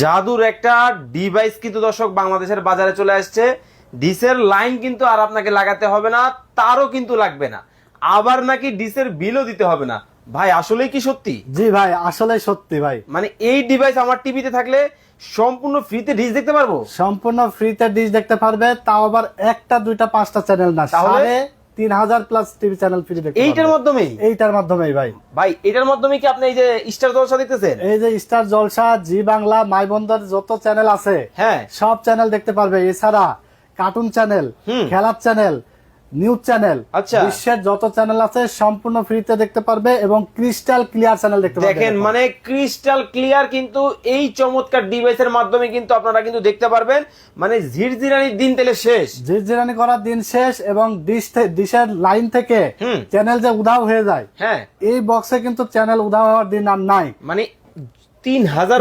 জাদুর একটা ডিভাইস কিন্তু দর্শক বাংলাদেশের বাজারে চলে আসছে। ডিসের লাইন কিন্তু আর আপনাকে লাগাতে হবে না তারও কিন্তু লাগবে না। আবার নাকি ডিসের বিলও দিতে হবে না। ভাই আসলেই কি সত্যি? জি ভাই আসলে সত্যি ভাই। মানে এই ডিভাইস আমার টিভিতে থাকলে সম্পূর্ণ ফ্রিতে ডিস দেখতে পারব? সম্পূর্ণ ফ্রিতে ডিশ দেখতে পারবে তাও আবার একটা দুইটা পাঁচটা চ্যানেল না তাহলে? তিন হাজার প্লাস টিভি চ্যানেল ফ্রি দেখতে এইটার মাধ্যমেই? এইটার মাধ্যমেই ভাই। ভাই এটার মাধ্যমে কি আপনি এই যে স্টার জলসা এই যে স্টার জলসা জি বাংলা মাই যত চ্যানেল আছে হ্যাঁ। সব চ্যানেল দেখতে পারবে। এছাড়া কার্টুন চ্যানেল। খেলার চ্যানেল নিউজ চ্যানেল। আচ্ছা। বিশ্বের যত চ্যানেল আছে সম্পূর্ণ ফ্রিতে দেখতে পারবে এবং ক্রিস্টাল ক্লিয়ার চ্যানেল দেখতে পারবে দেখেন মানে ক্রিস্টাল ক্লিয়ার কিন্তু এই চমৎকার ডিভাইসের মাধ্যমে কিন্তু আপনারা কিন্তু দেখতে পারবেন। মানে ঝিরঝিরানির দিন তেলে শেষ। জিরজিরানি করার দিন শেষ এবং ডিশ ডিশের লাইন থেকে চ্যানেল যে উধাও হয়ে যায় হ্যাঁ। এই বক্সে কিন্তু চ্যানেল উধাও হওয়ার দিন আর নাই। মানে তিন হাজার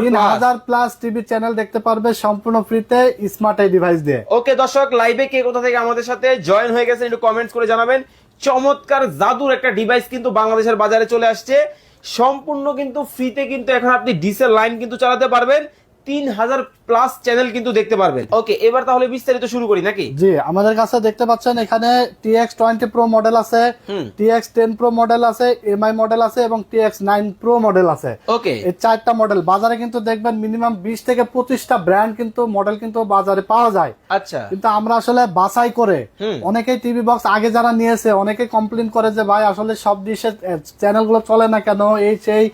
প্লাস টিভি চ্যানেল দেখতে পারবে সম্পূর্ণ ফ্রিতে স্মার্ট এই ডিভাইস দিয়ে। ওকে দর্শক লাইভে কে কোথা থেকে আমাদের সাথে জয়েন হয়ে গেছেন একটু কমেন্টস করে জানাবেন। চমৎকার জাদুর একটা ডিভাইস কিন্তু বাংলাদেশের বাজারে চলে আসছে। সম্পূর্ণ কিন্তু ফ্রিতে কিন্তু এখন আপনি ডিসেল লাইন কিন্তু চালাতে পারবেন। তিন হাজার প্লাস চ্যানেল কিন্তু দেখতে পারবেন। ওকে এবার তাহলে বিস্তারিত শুরু করি নাকি? জি আমাদের কাছে দেখতে পাচ্ছেন এখানে টিএক্স টোয়েন্টি প্রো মডেল আছে। টিএক্স টেন প্রো মডেল আছে এমআই মডেল আছে এবং টিএক্স নাইন প্রো মডেল আছে। ওকে। এই চারটা মডেল বাজারে কিন্তু দেখবেন মিনিমাম বিশ থেকে পঁচিশটা ব্র্যান্ড কিন্তু মডেল কিন্তু বাজারে পাওয়া যায়। আচ্ছা। কিন্তু আমরা আসলে বাছাই করে অনেকেই টিভি বক্স আগে যারা নিয়েছে অনেকে কমপ্লেন করে যে ভাই আসলে সব ডিশের চ্যানেলগুলো চলে না কেন? এই সেই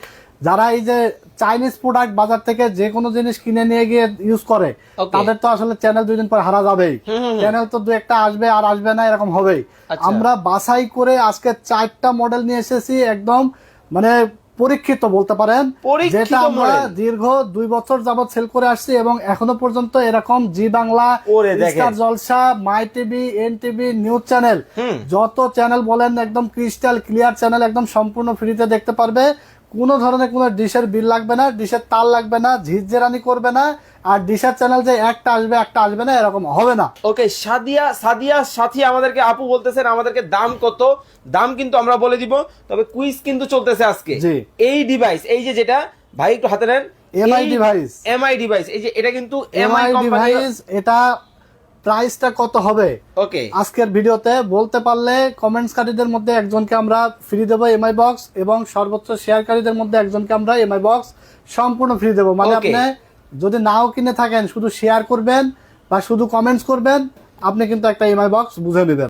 যারা এই যে চাইনিজ প্রোডাক্ট বাজার থেকে যে কোনো জিনিস কিনে নিয়ে গিয়ে ইউজ করে তাদের তো আসলে চ্যানেল দুই দিন পর হারা যাবেই। চ্যানেল তো দু একটা আসবে আর আসবে না এরকম হবেই। আচ্ছা। আমরা বাছাই করে আজকে চারটা মডেল নিয়ে এসেছি একদম মানে পরীক্ষিত বলতে পারেন। যেটা আমরা দীর্ঘ দুই বছর যাবত সেল করে আসছি এবং এখনও পর্যন্ত এরকম Zee Bangla Star Jalsha My TV N TV news channel যত চ্যানেল বলেন একদম ক্রিস্টাল ক্লিয়ার চ্যানেল একদম সম্পূর্ণ ফ্রিতে দেখতে পারবে। কোনো ধরনের কোনো ডিশের বিল লাগবে না ডিশের তার লাগবে না ঝিঝেরানি করবে না আর ডিশের চ্যানেল যে একটা আসবে একটা আসবে না এরকম হবে না ওকে সাদিয়া সাদিয়া সাথী আমাদেরকে আপু বলতেছেন আমাদেরকে দাম কত দাম কিন্তু আমরা বলে দিব তবে কুইজ কিন্তু চলতেছে আজকে। এই ডিভাইস এই যে যেটা ভাই একটু হাতে নেন MI device। এমআই ডিভাইস এই যে এটা কিন্তু এমআই এমআই ডিভাইস এটা প্রাইসটা কত হবে? ওকে। আজকের ভিডিওতে বলতে পারলে কমেন্টসকারীদের মধ্যে একজনকে আমরা ফ্রি দেবো এমআই বক্স এবং সর্বোচ্চ শেয়ারকারীদের মধ্যে একজনকে আমরা এমআই বক্স সম্পূর্ণ ফ্রি দেবো। মানে আপনি যদি নাও কিনে থাকেন শুধু শেয়ার করবেন বা শুধু কমেন্টস করবেন আপনি কিন্তু একটা এমআই বক্স বুঝে নেবেন।